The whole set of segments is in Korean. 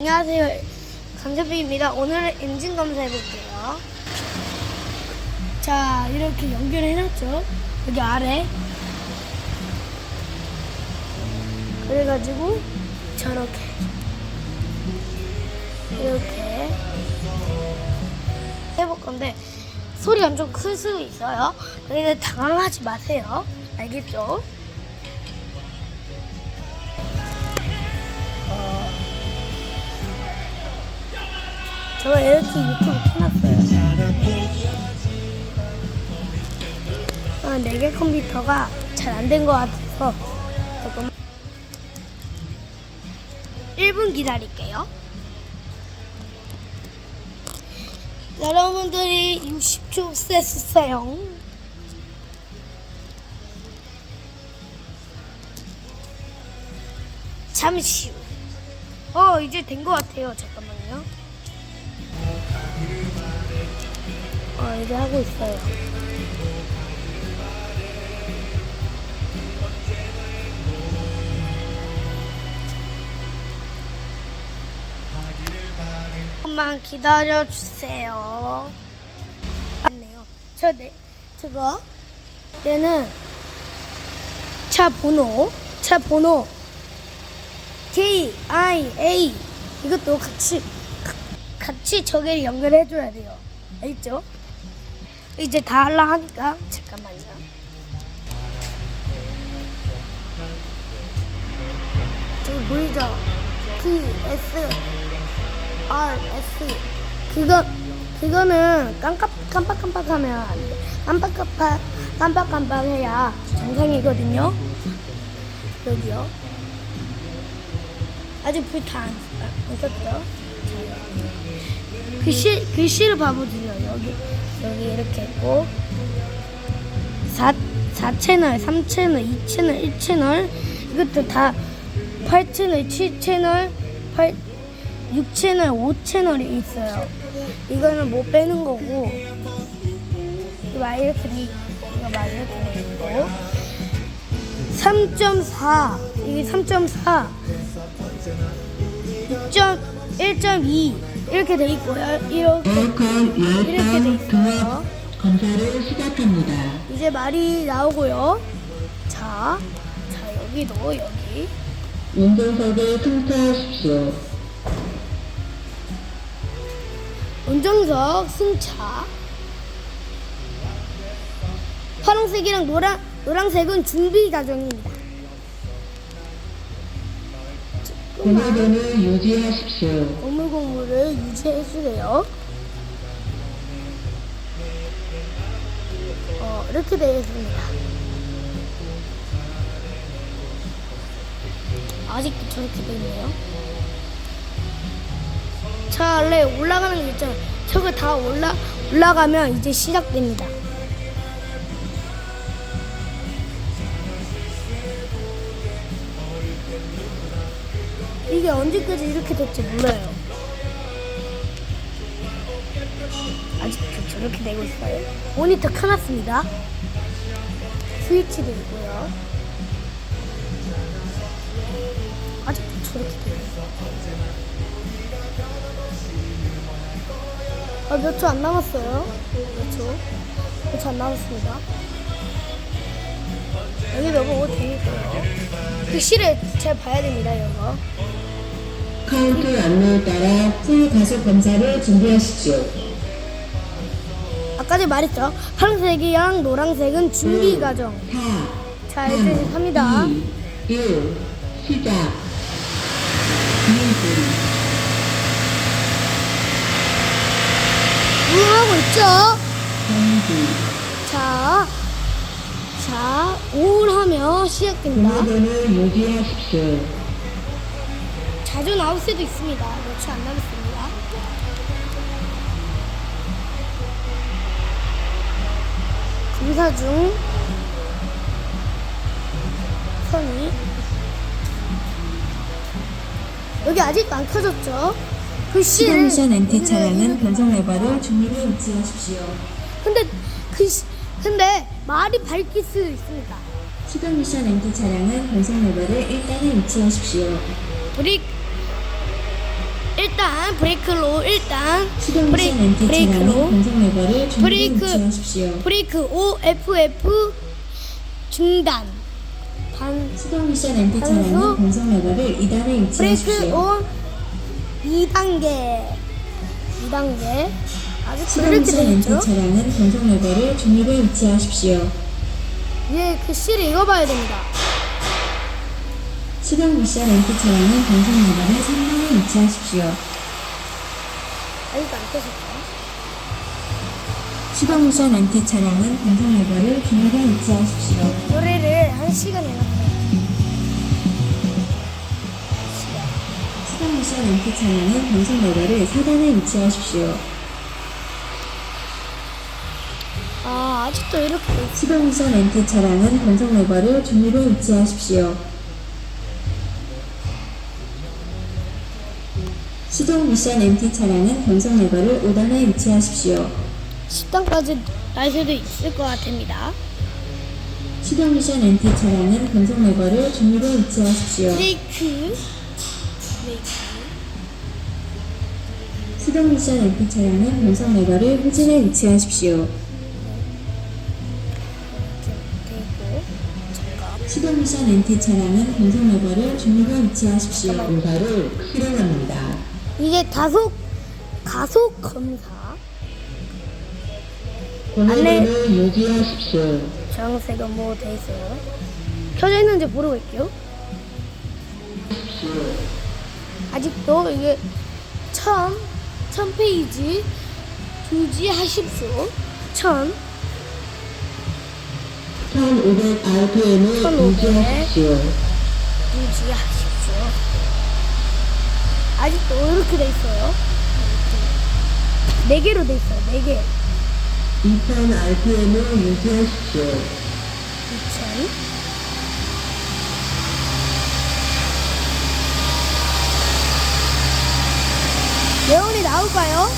안녕하세요. 강재빈입니다. 오늘은 엔진 검사 해 볼게요. 자, 이렇게 연결해놨죠. 여기 아래. 그래가지고 저렇게 이렇게 해볼 건데 소리가 좀 클 수도 있어요. 그러니까 당황하지 마세요. 알겠죠? 제가 이렇게 유튜브 켜놨어요. 아, 내게 컴퓨터가 잘 안 된 것 같아서 조금 1분 기다릴게요. 여러분들이 60초 세주세요. 잠시 후. 어, 이제 된 것 같아요. 잠깐만요. 어, 이제 하고 있어요. 조금만 기다려 주세요. 안네요. 저, 네, 저거, 얘는 차 번호, 차 번호, K, I, A, 이것도 같이, 가- 같이 저기를 연결해줘야 돼요. 알겠죠? 이제 다 하려 하니까, 잠깐만요. 저기 보이죠? P, S, R, S. 그거, 그거는 깜빡, 깜빡깜빡 하면 안 돼. 깜빡깜빡, 깜빡깜빡 해야 정상이거든요. 여기요. 아직 불다안 안 켰죠? 글씨, 글씨를 봐보세요. 여기, 여기 이렇게 있고. 4, 4채널, 3채널, 2채널, 1채널. 이것도 다 8채널, 7채널, 8, 6채널, 5채널이 있어요. 이거는 못 빼는 거고. 이거 막 이렇게 돼 있고. 이거 막 이렇게 돼 있고. 3.4. 이게 3.4. 6.1.2 이렇게 돼 있고요. 이렇게 이렇게 돼 있어요. 검사를 시작합니다. 이제 말이 나오고요. 자, 자 여기도 여기 운전석에 승차하십시오. 운전석 승차. 파란색이랑 노란 노란색은 준비 과정입니다. 번호번을 유지하십시오. 고물 공물을 유지해 주세요. 어, 이렇게 되어 있습니다. 아직도 저렇게 되어 있네요. 자, 원래 올라가는 게 있잖아요. 저거 다 올라, 올라가면 이제 시작됩니다. 이게 언제까지 이렇게 될지 몰라요. 아직도 저렇게 되고 있어요. 모니터 켜놨습니다. 스위치도 있고요. 아직도 저렇게 되고 있어요. 아, 몇 초 안 남았어요. 몇 초? 몇 초 안 남았습니다. 여기 너무 되니까요. 글씨를 잘 봐야 됩니다, 이거. 카운트 안내에 따라 풀 가속 검사를 준비하십시오. 아까 전에 말했죠. 파란색이랑 노란색은 준비 과정. 4, 자, 이제 합니다. 2, 1, 시작. 2분. 우하고 있죠? 3분. 자, 자, 우울하며 시작됩니다. 번호번을 유지하십시오. 자주 나올 수도 있습니다. 몇초안 남았습니다. 검사 중 선이 여기 아직도 안 켜졌죠? 글씨를 시동미션 NT 차량은 변속 레버를 중립에 위치하십시오. 근데 글씨 근데 말이 밝힐 수 있습니다. 시동미션 NT 차량은 변속 레버를 1단에 위치하십시오. 브릭 일단 브레이크로 일단 엔티 차량은 브레이크로 브레이크. 브레이크 O F F 중단 반 시동 미션 엔티 하면서 차량은 변속 레버를 2단에 브레이크 위치하십시오. O 2단계 2단계 아직 시동 이렇게 차량은 변속 레버를 중립에 위치하십시오. 이제 글씨를 읽어봐야 됩니다 시동 미션 엔티 차량은 변속 레버를 3단에 위치하십시오. 아직도 안 미션 엔티 차량은 변속 레버를 중립에 위치하십시오. 노래를 한 시간 해놨어요 시동 미션 엔티 차량은 변속 레버를 4단에 위치하십시오. 아 아직도 이렇게 돼 있어 시동 미션 엔티 차량은 변속 레버를 중립에 위치하십시오. 시동 미션 엔티 차량은 변속 레버를 5단에 위치하십시오. 10단까지 날 수도 있을 것 같습니다 시동 미션 엔티 차량은 변속 레버를 중립에 위치하십시오. 브레이크 브레이크 시동 미션 엔티 차량은 변속 레버를 후진에 위치하십시오. 시동 미션 엔티 차량은 변속 레버를 중립에 위치하십시오. 검사를 실행합니다. 이게 가속 가속 검사 번호를 유지하십시오. 주황색은 뭐돼 있어요 켜져 있는지 보러 갈게요 아직도 이게 천, 천 페이지 유지하십시오 천 1500 RPM을 1500. 유지하십시오. 유지하십시오 아직도 이렇게 돼 있어요 네 개로 돼 있어요 네 개 2000 RPM을 유지하십시오. 2000 예언이 나올까요?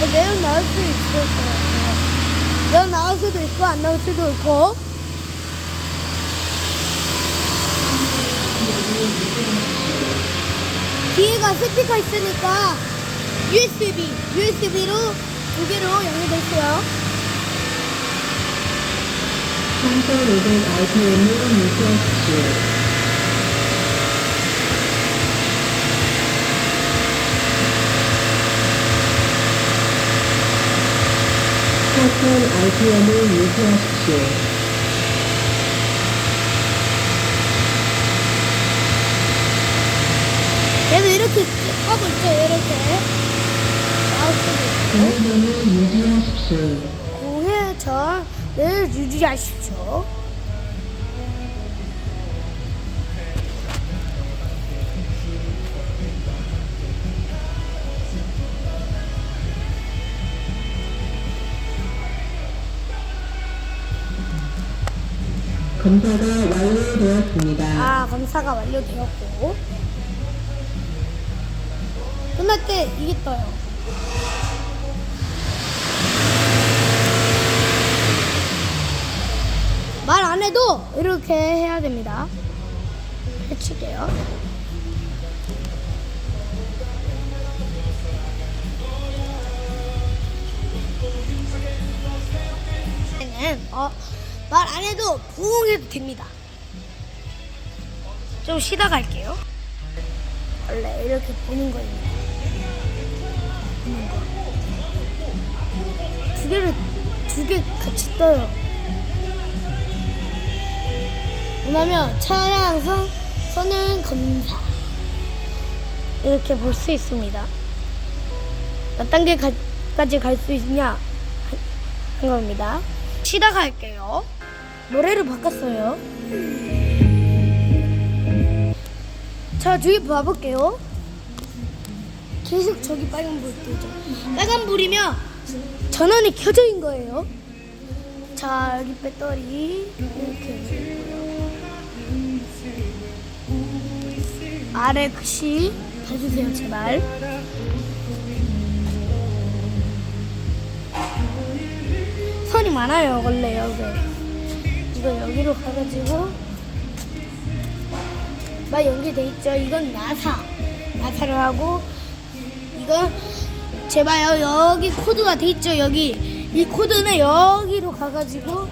네, 예언 나올 수 있을 거예요. 예언 나올 수도 있고 안 나올 수도 있고. 뒤에가 스피커 있으니까 USB, USB로 두 개로 연결돼 있어요. 3500 RPM을 유지하십시오. (4000 RPM을 유지하십시오. 계속 유지하십시오. 검사가 완료되었습니다. 아, 검사가 완료되었고. 끝날 때 이게 떠요. 말 안 해도 이렇게 해야 됩니다. 해칠게요. 어, 말 안 해도 부응해도 됩니다. 좀 쉬다 갈게요. 원래 이렇게 보는 거입니다. 두 개를 두 개 같이 떠요. 왜냐면 차량 선 선행 검사 이렇게 볼 수 있습니다. 몇 단계까지 갈 수 있냐 한 겁니다. 쉬다 갈게요. 노래를 바꿨어요. 자, 저기 봐볼게요. 계속 저기 빨간 불 뜨죠. 빨간 불이면 전원이 켜져 있는 거예요. 자, 여기 배터리 이렇게. 아래 글씨 봐주세요, 제발. 선이 많아요, 원래 여기. 이거 여기로 가가지고 막 연결돼 있죠. 이건 나사. 나사를 하고 이건 제봐요. 여기 코드가 돼 있죠. 여기 이 코드는 여기로 가가지고